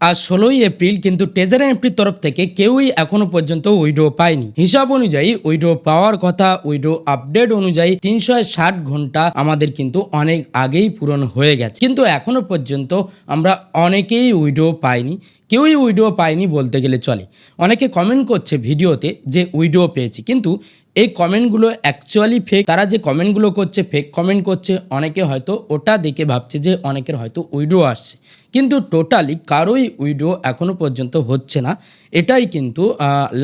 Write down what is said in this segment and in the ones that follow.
আজ ষোলোই এপ্রিল কিন্তু ট্রেজারি এমপির তরফ থেকে কেউই এখনও পর্যন্ত উইডো পায়নি। হিসাব অনুযায়ী উইডো পাওয়ার কথা উইডো আপডেট অনুযায়ী তিনশো ষাট ঘণ্টা আমাদের কিন্তু অনেক আগেই পূরণ হয়ে গেছে। কিন্তু এখনও পর্যন্ত আমরা অনেকেই উইডো পাইনি। কেউই উইডো পায়নি বলতে গেলে চলে। অনেকে কমেন্ট করছে ভিডিওতে যে উইডো পেয়েছি। কিন্তু এই কমেন্টগুলো অ্যাকচুয়ালি ফেক তারা যে কমেন্টগুলো করছে ফেক কমেন্ট করছে, অনেকে হয়তো ওটা দেখে ভাবছে যে অনেকের হয়তো উইডো আসছে। কিন্তু টোটালি কারোই উইডো এখনও পর্যন্ত হচ্ছে না। এটাই কিন্তু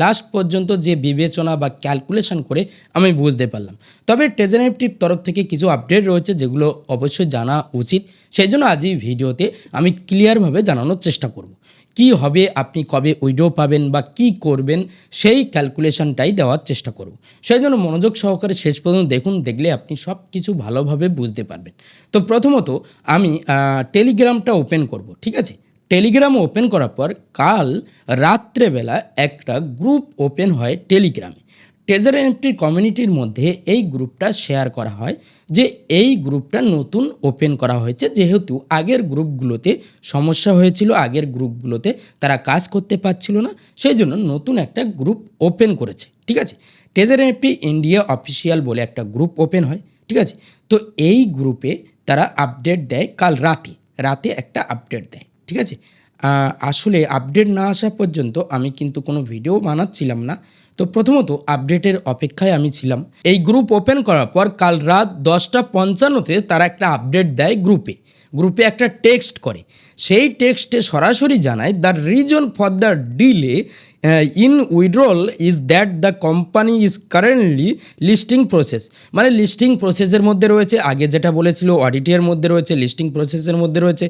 লাস্ট পর্যন্ত যে বিবেচনা বা ক্যালকুলেশন করে আমি বুঝতে পারলাম। তবে টেজেনেপটির তরফ থেকে কিছু আপডেট রয়েছে যেগুলো অবশ্যই জানা উচিত। সেই জন্য আজ এই ভিডিওতে আমি ক্লিয়ারভাবে জানানোর চেষ্টা করব। কি হবে, আপনি কবে উইডো পাবেন বা কি করবেন, সেই ক্যালকুলেশনটাই দেওয়ার চেষ্টা করব সেই জন্য মনোযোগ সহকারে শেষ পর্যন্ত দেখুন, দেখলে আপনি সব কিছু ভালোভাবে বুঝতে পারবেন। তো প্রথমত আমি টেলিগ্রামটা ওপেন করব, ঠিক আছে? টেলিগ্রাম ওপেন করার পর কাল রাত্রেবেলা একটা গ্রুপ ওপেন হয় টেলিগ্রামে। ট্রেজার এন্ট্রি কমিউনিটির মধ্যে এই গ্রুপটা শেয়ার করা হয়, যে এই গ্রুপটা নতুন ওপেন করা হয়েছে। যেহেতু আগের গ্রুপগুলোতে সমস্যা হয়েছিল, আগের গ্রুপগুলোতে তারা কাজ করতে পারছিল না, সেই জন্য নতুন একটা গ্রুপ ওপেন করেছে। ঠিক আছে? ট্রেজার এন্ট্রি ইন্ডিয়া অফিসিয়াল বলে একটা গ্রুপ ওপেন হয়। ঠিক আছে? তো এই গ্রুপে তারা আপডেট দেয় কাল রাতে। রাতে একটা আপডেট দেয়। ঠিক আছে? আসলে আপডেট না আসা পর্যন্ত আমি কিন্তু কোনো ভিডিও বানাচ্ছিলাম না। তো প্রথমত আপডেটের অপেক্ষায় আমি ছিলাম। এই গ্রুপ ওপেন করার পর কাল রাত দশটা পঞ্চান্নতে তারা একটা আপডেট দেয় গ্রুপে গ্রুপে একটা টেক্সট করে। সেই টেক্সটে সরাসরি জানায় the reason for the delay in withdrawal is that the company is currently listing process মানে লিস্টিং প্রসেসের মধ্যে রয়েছে, আগে যেটা বলেছিল অডিটের মধ্যে রয়েছে লিস্টিং প্রসেসের মধ্যে রয়েছে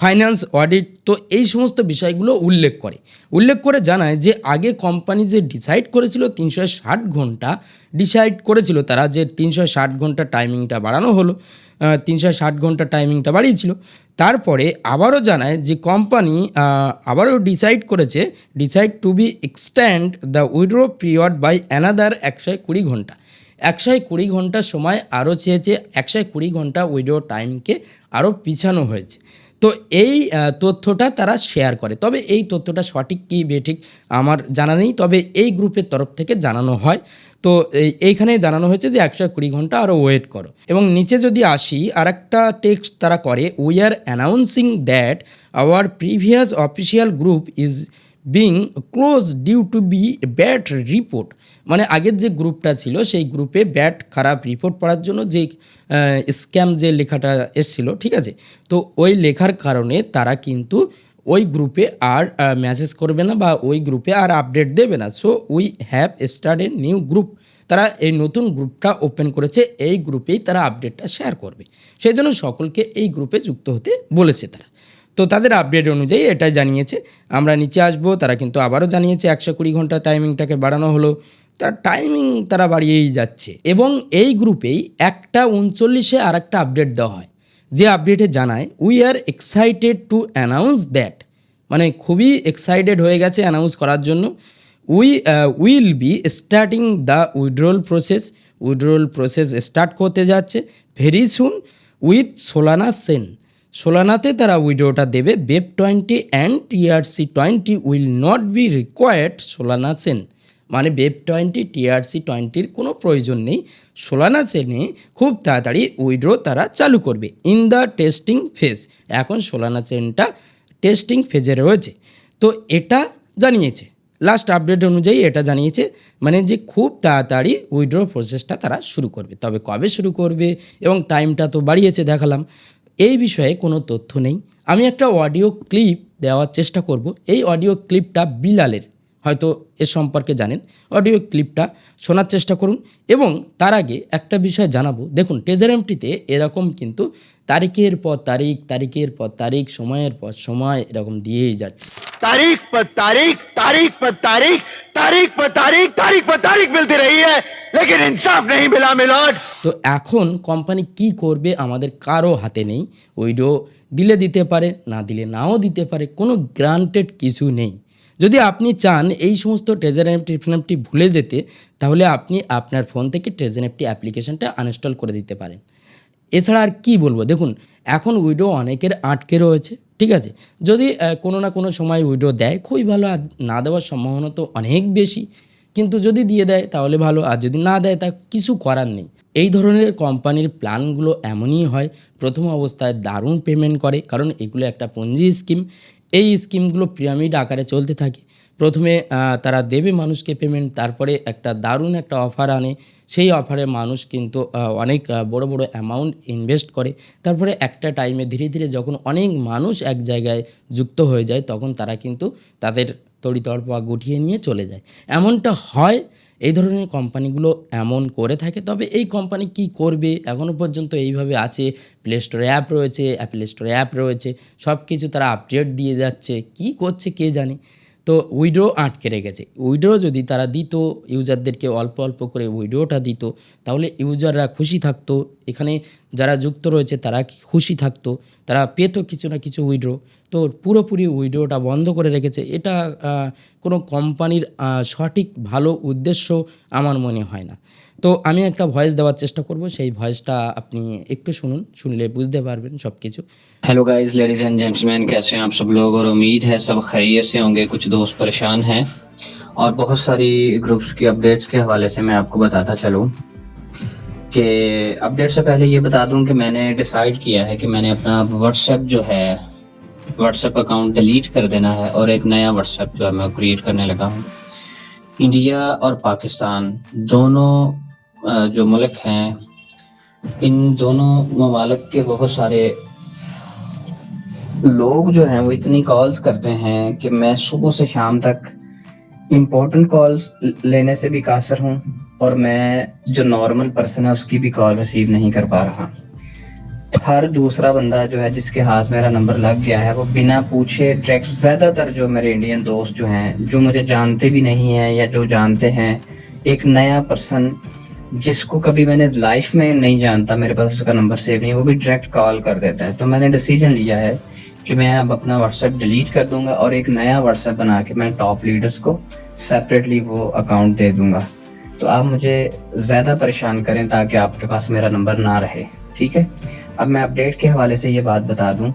ফাইন্যান্স অডিট তো এই সমস্ত বিষয়গুলো উল্লেখ করে। উল্লেখ করে জানায় যে আগে কোম্পানি যে ডিসাইড করেছিল তিনশো ষাট ঘণ্টা ডিসাইড করেছিল তারা যে তিনশো ষাট ঘণ্টা টাইমিংটা বাড়ানো হলো তিনশো ষাট ঘণ্টা টাইমিংটা বাড়িয়েছিল। তারপরে আবারও জানায় যে কোম্পানি আবারও ডিসাইড করেছে decide to be extend the withdraw period by another একশো কুড়ি ঘণ্টা। একশো কুড়ি ঘণ্টা সময় আরও চেয়েছে একশো কুড়ি ঘণ্টা উইড্রো টাইমকে আরও পিছানো হয়েছে। তো এই তথ্যটা তারা শেয়ার করে। তবে এই তথ্যটা সঠিক কি বেঠিক আমার জানা নেই, তবে এই গ্রুপের তরফ থেকে জানানো হয়। তো এই, এইখানে জানানো হয়েছে যে একশো কুড়ি ঘণ্টা আরও ওয়েট করো। এবং নিচে যদি আসি আর একটা টেক্সট তারা করে we are announcing that our previous official group is being close due to be bad report মানে আগের যে গ্রুপটা ছিল, সেই গ্রুপে ব্যাড খারাপ রিপোর্ট পড়ার জন্য যে স্ক্যাম যে লেখাটা এসেছিল, ঠিক আছে? তো ওই লেখার কারণে তারা কিন্তু ওই গ্রুপে আর মেসেজ করবে না বা ওই গ্রুপে আর আপডেট দেবে না। So we have start a new group তারা এই নতুন গ্রুপটা ওপেন করেছে, এই গ্রুপেই তারা আপডেটটা শেয়ার করবে। সেই জন্য সকলকে এই গ্রুপে যুক্ত হতে বলেছে তারা। তো তাদের আপডেট অনুযায়ী এটাই জানিয়েছে। আমরা নিচে আসব, তারা কিন্তু আবারও জানিয়েছে একশো কুড়ি ঘণ্টা টাইমিংটাকে বাড়ানো হলো। তার টাইমিং তারা বাড়িয়েই যাচ্ছে এবং এই গ্রুপেই একটা উনচল্লিশে আর একটা আপডেট দেওয়া হয়। যে আপডেটে জানায় we are excited to announce that মানে খুবই এক্সাইটেড হয়ে গেছে অ্যানাউন্স করার জন্য। We will be starting the withdrawal process withdrawal process start করতে যাচ্ছে। ভেরি সুন উইথ সোলানা সেন সোলানাতে তারা উইডোটা দেবে। BEP twenty and TRC twenty will not be required Solana Sen. মানে বেব টোয়েন্টি, টিআরসি টোয়েন্টির কোনো প্রয়োজন নেই। সোলানা সেনে খুব তাড়াতাড়ি উইড্রো তারা চালু করবে। In the testing phase. এখন সোলানা সেনটা টেস্টিং ফেজে রয়েছে। তো এটা জানিয়েছে। লাস্ট আপডেট অনুযায়ী এটা জানিয়েছে। মানে যে খুব তাড়াতাড়ি উইড্রো প্রসেসটা তারা শুরু করবে। তবে কবে শুরু করবে এবং টাইমটা তো বাড়িয়েছে দেখালাম। এই বিষয়ে কোনো তথ্য নেই। আমি একটা অডিও ক্লিপ দেওয়ার চেষ্টা করব। এই অডিও ক্লিপটা বিলালের, হয়তো এ সম্পর্কে জানেন। অডিও ক্লিপটা শোনার চেষ্টা করুন এবং তার আগে একটা বিষয় জানাব। দেখুন টেজারেমটিতে এরকম কিন্তু তারিখের পর তারিখ, তারিখের পর তারিখ, সময়ের পর সময় এরকম দিয়েই যাচ্ছে। तारीख पर तारीख तारीख पर तारीख तारीख पर तारीख तारीख पर तारीख मिलती रही है लेकिन इंसाफ नहीं मिला मिलोट তো এখন কোম্পানি কি করবে আমাদের কারো হাতে নেই উইডো দিলে দিতে পারে না দিলে নাও দিতে পারে কোনো গ্রান্টেড কিছু নেই যদি আপনি চান এই সমস্ত ট্রেজার এফটি ফিনাপটি ভুলে যেতে তাহলে আপনি আপনার ফোন থেকে ট্রেজার এফটি অ্যাপ্লিকেশনটা আনইনস্টল করে দিতে পারেন এছাড়া আর কি বলবো দেখুন এখন উইডো অনেকের আটকে রয়েছে ঠিক আছে? যদি কোনো না কোনো সময় উইডো দেয়, খুবই ভালো। আর না দেওয়ার সম্ভাবনা তো অনেক বেশি। কিন্তু যদি দিয়ে দেয়, তাহলে ভালো। আর যদি না দেয়, তা কিছু করার নেই। এই ধরনের কোম্পানির প্ল্যানগুলো এমনই হয়, প্রথম অবস্থায় দারুণ পেমেন্ট করে। কারণ এগুলো একটা পঞ্জি স্কিম এই স্কিমগুলো পিরামিড আকারে চলতে থাকে। প্রথমে তারা দেবে মানুষকে পেমেন্ট, তারপরে একটা দারুণ একটা অফার আনে। সেই অফারে মানুষ কিন্তু অনেক বড় বড় অ্যামাউন্ট ইনভেস্ট করে। তারপরে একটা টাইমে ধীরে ধীরে যখন অনেক মানুষ এক জায়গায় যুক্ত হয়ে যায়, তখন তারা কিন্তু তাদের তড়িতড়পা গুটিয়ে নিয়ে চলে যায়। এমনটা হয়, এই ধরনের কোম্পানিগুলো এমন করে থাকে। তবে এই কোম্পানি কি করবে? এখনও পর্যন্ত এইভাবে আছে। প্লে স্টোরে অ্যাপ রয়েছে অ্যাপেল স্টোরে অ্যাপ রয়েছে। সব কিছু তারা আপডেট দিয়ে যাচ্ছে। কি করছে কে জানে? তো উইড্রো আটকে রেখেছে। উইড্রো যদি তারা দিত, ইউজারদেরকে অল্প অল্প করে উইড্রোটা দিত, তাহলে ইউজাররা খুশি থাকতো। এখানে যারা যুক্ত রয়েছে, তারা খুশি থাকতো। তারা পেত কিছু না কিছু উইড্রো তো পুরোপুরি উইড্রোটা বন্ধ করে রেখেছে। এটা কোনো কোম্পানির সঠিক ভালো উদ্দেশ্য আমার মনে হয় না। তো আমি একটা ভয়েস দেওয়ার চেষ্টা করব। সেই ভয়েসটা আপনি একটু শুনুন، শুনলে বুঝতে পারবেন সব কিছু ہیلو گائز لیڈیز اینڈ جینٹس مین کیسے ہیں آپ سب لوگ اور امید ہے سب خیریت سے ہوں گے کچھ دوست پریشان ہیں اور بہت ساری گروپس کی اپڈیٹس کے حوالے سے میں آپ کو بتاتا چلوں کہ اپڈیٹ سے پہلے یہ بتا دوں کہ میں نے ڈیسائیڈ کیا ہے کہ میں نے اپنا واٹس ایپ جو ہے واٹس ایپ اکاؤنٹ ڈیلیٹ کر دینا ہے اور ایک نیا واٹس ایپ جو ہے میں کریٹ کرنے لگا ہوں انڈیا اور پاکستان دونوں جو ملک ہیں، ان دونوں ممالک کے بہت سارے لوگ جو ہیں، وہ اتنی کالز کرتے ہیں کہ میں صبح سے شام تک امپورٹنٹ کالز لینے سے بھی قاصر ہوں اور میں جو نارمل پرسن ہے، اس کی بھی کال ریسیو نہیں کر پا رہا۔ ہر دوسرا بندہ جو ہے، جس کے ہاتھ میرا نمبر لگ گیا ہے، وہ بنا پوچھے ڈائریکٹ زیادہ تر جو میرے انڈین دوست جو ہیں، جو مجھے جانتے بھی نہیں ہیں یا جو جانتے ہیں، ایک نیا پرسن جس کو کبھی میں نے لائف میں نہیں جانتا، میرے پاس اس کا نمبر سیو نہیں، وہ بھی ڈائریکٹ کال کر دیتا ہے۔ تو میں نے ڈیسیجن لیا ہے کہ میں اب اپنا واٹس ایپ ڈیلیٹ کر دوں گا اور ایک نیا واٹس ایپ بنا کے میں ٹاپ لیڈرس کو سیپریٹلی وہ اکاؤنٹ دے دوں گا۔ تو آپ مجھے زیادہ پریشان کریں تاکہ آپ کے پاس میرا نمبر نہ رہے، ٹھیک ہے؟ اب میں اپڈیٹ کے حوالے سے یہ بات بتا دوں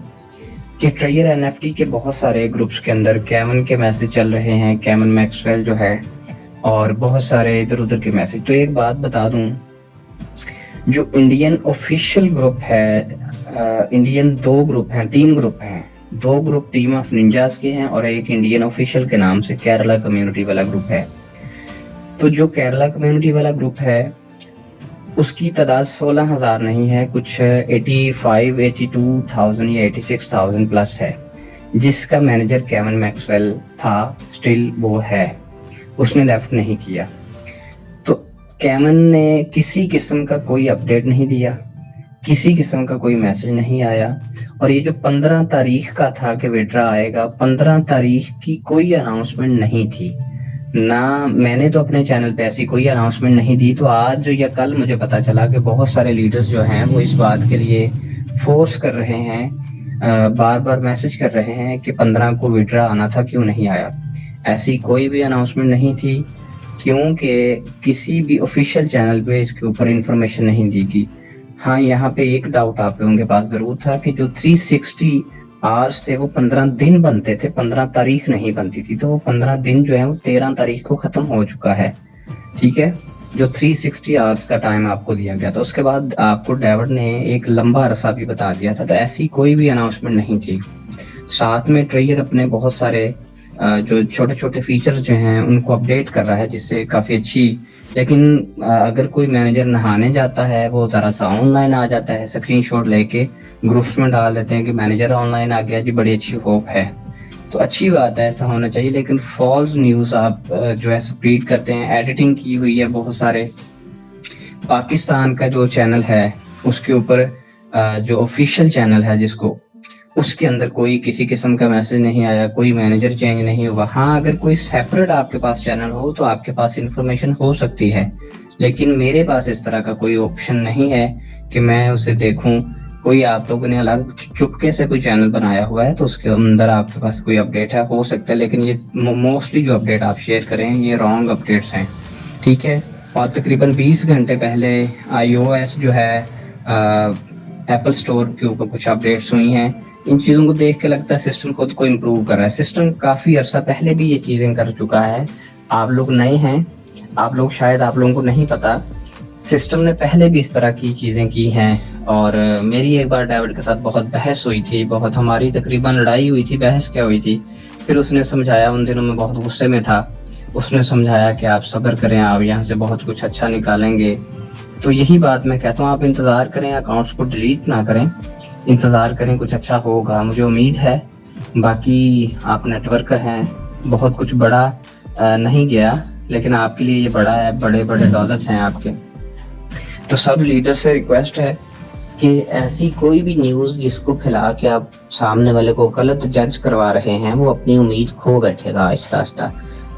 کہ ٹریئر این ایف ٹی کے بہت سارے گروپس کے اندر کیمن کے میسج چل رہے ہیں کیمن میکسویل جو ہے اور بہت سارے ادھر ادھر کے میسج تو ایک بات بتا دوں، جو انڈین آفیشیل گروپ ہے انڈین دو گروپ ہیں، تین گروپ ہیں. دو گروپ ٹیم آف ننجاز کے ہیں اور ایک انڈین آفیشیل کے نام سے کیرلا کمیونٹی والا گروپ ہے. تو جو کیرلا کمیونٹی والا گروپ ہے، اس کی تعداد سولہ ہزار نہیں ہے، کچھ ایٹی فائیو ایٹی ٹو تھاؤزینڈ یا ایٹی سکس تھاؤزینڈ پلس ہے. جس کا مینیجر کیون میکسویل تھا اسٹل وہ ہے. اس نے لیفٹ نہیں کیا۔ تو کیمن نے کسی قسم کا کوئی اپڈیٹ نہیں دیا، کسی قسم کا کوئی میسج نہیں آیا۔ اور یہ جو پندرہ تاریخ کا تھا کہ وڈرا آئے گا، پندرہ تاریخ کی کوئی اناؤنسمنٹ نہیں تھی۔ نہ میں نے تو اپنے چینل پہ ایسی کوئی اناؤنسمنٹ نہیں دی، تو آج یا کل مجھے پتا چلا کہ بہت سارے لیڈرز جو ہیں وہ اس بات کے لیے فورس کر رہے ہیں بار بار میسج کر رہے ہیں کہ پندرہ کو وڈرا آنا تھا، کیوں نہیں آیا؟ ایسی کوئی بھی اناؤنسمنٹ نہیں تھی، کیونکہ کسی بھی آفیشیل چینل پہ اس کے اوپر انفارمیشن نہیں دی گی ہاں یہاں پہ ایک ڈاؤٹ آپ کے پاس ضرور تھا کہ جو 360 آرس تھے، وہ پندرہ دن بنتے تھے، پندرہ تاریخ نہیں بنتی تھی۔ تو وہ پندرہ دن جو ہے وہ تیرہ تاریخ کو ختم ہو چکا ہے۔ ٹھیک ہے؟ جو 360 آرس کا ٹائم آپ کو دیا گیا تھا، اس کے بعد آپ کو ڈیوڈ نے ایک لمبا عرصہ بھی بتا دیا تھا۔ تو ایسی کوئی بھی اناؤنسمنٹ نہیں تھی۔ ساتھ میں ٹریئر اپنے بہت سارے جو چھوٹے چھوٹے فیچر جو ہیں، ان کو اپڈیٹ کر رہا ہے، جس سے کافی اچھی، لیکن اگر کوئی مینیجر نہانے جاتا ہے، وہ ذرا سا آن لائن آ جاتا ہے سکرین شاٹ لے کے گروپس میں ڈال دیتے ہیں کہ مینیجر آن لائن آ گیا جی بڑی اچھی ہوپ ہے۔ تو اچھی بات ہے، ایسا ہونا چاہیے، لیکن فالس نیوز آپ جو ہے سپریڈ کرتے ہیں۔ ایڈیٹنگ کی ہوئی ہے بہت سارے۔ پاکستان کا جو چینل ہے، اس کے اوپر جو آفیشیل چینل ہے، جس کو اس کے اندر کوئی کسی قسم کا میسج نہیں آیا، کوئی مینیجر چینج نہیں ہوا۔ ہاں اگر کوئی سیپریٹ آپ کے پاس چینل ہو تو آپ کے پاس انفارمیشن ہو سکتی ہے۔ لیکن میرے پاس اس طرح کا کوئی آپشن نہیں ہے کہ میں اسے دیکھوں۔ کوئی آپ لوگوں نے الگ چپکے سے کوئی چینل بنایا ہوا ہے تو اس کے اندر آپ کے پاس کوئی اپڈیٹ ہے، ہو سکتا ہے۔ لیکن یہ موسٹلی جو اپڈیٹ آپ شیئر کریں، یہ رانگ اپڈیٹس ہیں۔ ٹھیک ہے؟ اور تقریباً بیس گھنٹے پہلے آئی او ایس جو ہے ایپل اسٹور کے اوپر کچھ اپڈیٹس ہوئی ہیں۔ ان چیزوں کو دیکھ کے لگتا ہے سسٹم خود کو امپروو کر رہا ہے۔ سسٹم کافی عرصہ پہلے بھی یہ چیزیں کر چکا ہے۔ آپ لوگ نئے ہیں۔ آپ لوگ شاید آپ لوگوں کو نہیں پتا۔ سسٹم نے پہلے بھی اس طرح کی چیزیں کی ہیں۔ اور میری ایک بار ڈیوڈ کے ساتھ بہت بحث ہوئی تھی۔ بہت ہماری تقریباً لڑائی ہوئی تھی۔ بحث کیا ہوئی تھی؟ پھر اس نے سمجھایا، ان دنوں میں بہت غصے میں تھا۔ اس نے سمجھایا کہ آپ صبر کریں، آپ یہاں سے بہت کچھ اچھا نکالیں گے۔ تو یہی بات میں کہتا ہوں، آپ انتظار کریں اکاؤنٹس کو ڈیلیٹ نہ کریں۔ انتظار کریں، کچھ اچھا ہوگا۔ مجھے امید ہے، باقی آپ نیٹورکر ہیں، بہت کچھ بڑا نہیں گیا، لیکن آپ کے لیے یہ بڑا ہے، بڑے بڑے ڈالرس ہیں آپ کے۔ تو سب لیڈر سے ریکویسٹ ہے کہ ایسی کوئی بھی نیوز جس کو پھیلا کے آپ سامنے والے کو غلط جج کروا رہے ہیں، وہ اپنی امید کھو بیٹھے گا آہستہ آہستہ۔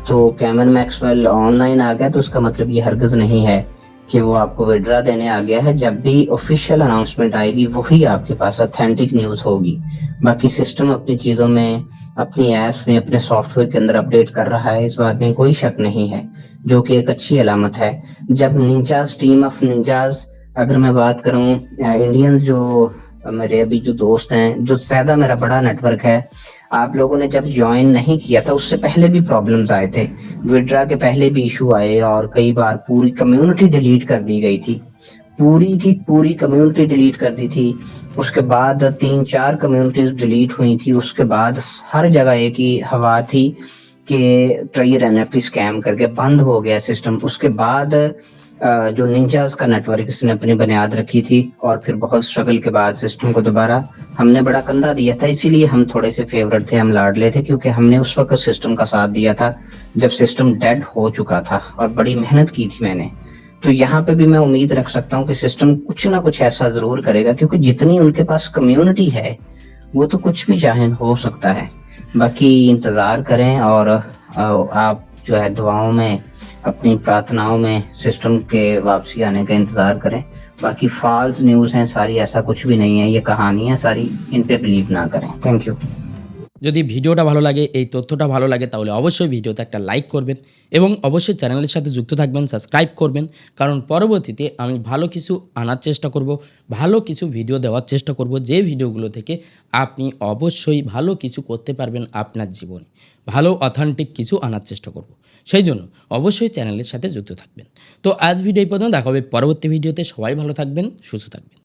تو کیمن میکسویل آن لائن آ گیا تو اس کا مطلب یہ ہرگز نہیں ہے۔ کہ وہ آپ کو وڈرا دینے آ گیا ہے۔ جب بھی آفیشیل اناؤنسمنٹ آئے گی، وہی آپ کے پاس اتھینٹک نیوز ہوگی۔ باقی سسٹم اپنی چیزوں میں، اپنی ایپس میں، اپنے سافٹ ویئر کے اندر اپڈیٹ کر رہا ہے۔ اس بات میں کوئی شک نہیں ہے، جو کہ ایک اچھی علامت ہے۔ جب ننجاز ٹیم آف ننجاز اگر میں بات کروں انڈین جو میرے ابھی جو دوست ہیں، جو زیادہ میرا بڑا نیٹ ورک ہے آپ لوگوں نے جب جوائن نہیں کیا تھا، اس سے پہلے بھی پرابلمز آئے تھے۔ وڈرا کے پہلے بھی ایشو آئے اور کئی بار پوری کمیونٹی ڈیلیٹ کر دی گئی تھی۔ پوری کی پوری کمیونٹی ڈیلیٹ کر دی تھی۔ اس کے بعد تین چار کمیونٹیز ڈیلیٹ ہوئی تھی۔ اس کے بعد ہر جگہ ایک ہی ہوا تھی کہ ٹریئر این ایف ٹی اسکیم کر کے بند ہو گیا سسٹم اس کے بعد جو ننجاز کا نیٹ ورک اس نے اپنی بنیاد رکھی تھی اور پھر بہت اسٹرگل کے بعد سسٹم کو دوبارہ ہم نے بڑا کندھا دیا تھا، اسی لیے ہم تھوڑے سے فیورٹ تھے، ہم لاڈ لے تھے، کیونکہ ہم نے اس وقت سسٹم کا ساتھ دیا تھا جب سسٹم ڈیڈ ہو چکا تھا اور بڑی محنت کی تھی میں نے۔ تو یہاں پہ بھی میں امید رکھ سکتا ہوں کہ سسٹم کچھ نہ کچھ ایسا ضرور کرے گا، کیونکہ جتنی ان کے پاس کمیونٹی ہے، وہ تو کچھ بھی جاہد ہو سکتا ہے۔ باقی انتظار کریں اور آپ جو ہے دعاؤں میں اپنی پرارتھناؤں میں سسٹم کے واپسی آنے کا انتظار کریں۔ باقی فالس نیوز ہیں، ساری ایسا کچھ بھی نہیں ہے، یہ کہانی ہے، ساری ان پہ بلیو نہ کریں۔ تھینک یو যদি ভিডিওটা ভালো লাগে, এই তথ্যটা ভালো লাগে, তাহলে অবশ্যই ভিডিওতে একটা লাইক করবেন এবং অবশ্যই চ্যানেলের সাথে যুক্ত থাকবেন সাবস্ক্রাইব করবেন। কারণ পরবর্তীতে আমি ভালো কিছু আনার চেষ্টা করব, ভালো কিছু ভিডিও দেওয়ার চেষ্টা করব, যে ভিডিওগুলো থেকে আপনি অবশ্যই ভালো কিছু করতে পারবেন আপনার জীবনে। ভালো অথেন্টিক কিছু আনার চেষ্টা করব। সেই জন্য অবশ্যই চ্যানেলের সাথে যুক্ত থাকবেন। তো আজ ভিডিও এই পর্যন্ত, দেখা হবে পরবর্তী ভিডিওতে সবাই ভালো থাকবেন, সুস্থ থাকবেন।